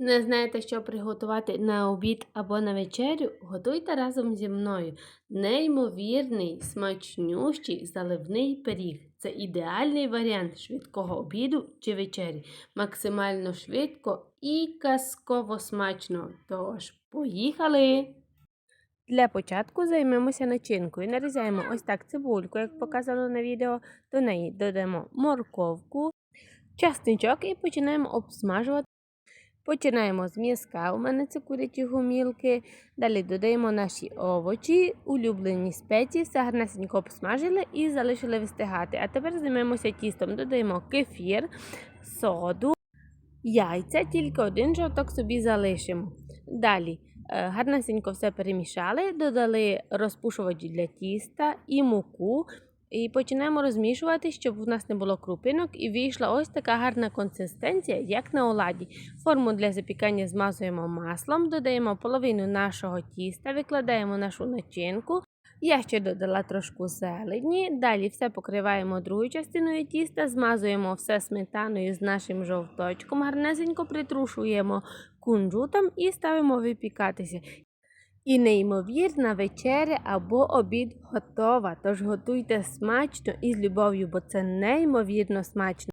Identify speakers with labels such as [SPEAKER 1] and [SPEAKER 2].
[SPEAKER 1] Не знаєте, що приготувати на обід або на вечерю? Готуйте разом зі мною. Неймовірний, смачнющий заливний пиріг. Це ідеальний варіант швидкого обіду чи вечері. Максимально швидко і казково смачно. Тож, поїхали! Для початку займемося начинкою. Нарізаємо ось так цибульку, як показано на відео. До неї додамо морковку, часничок і починаємо обсмажувати. Починаємо з м'язка. У мене це курячі гумілки. Далі додаємо наші овочі, улюблені спеції, все гарнесенько обсмажили і залишили вистигати. А тепер займемося тістом. Додаємо кефір, соду, яйця, тільки один жовток собі залишимо. Далі е, гарнесенько все перемішали, додали розпушувач для тіста і муку. І починаємо розмішувати, щоб у нас не було крупинок, і вийшла ось така гарна консистенція, як на оладі. Форму для запікання змазуємо маслом, додаємо половину нашого тіста, викладаємо нашу начинку. Я ще додала трошку зелені. Далі все покриваємо другою частиною тіста, змазуємо все сметаною з нашим жовточком, гарнесенько притрушуємо кунжутом і ставимо випікатися. І неймовірна вечеря або обід готова. Тож готуйте смачно і з любов'ю, бо це неймовірно смачно.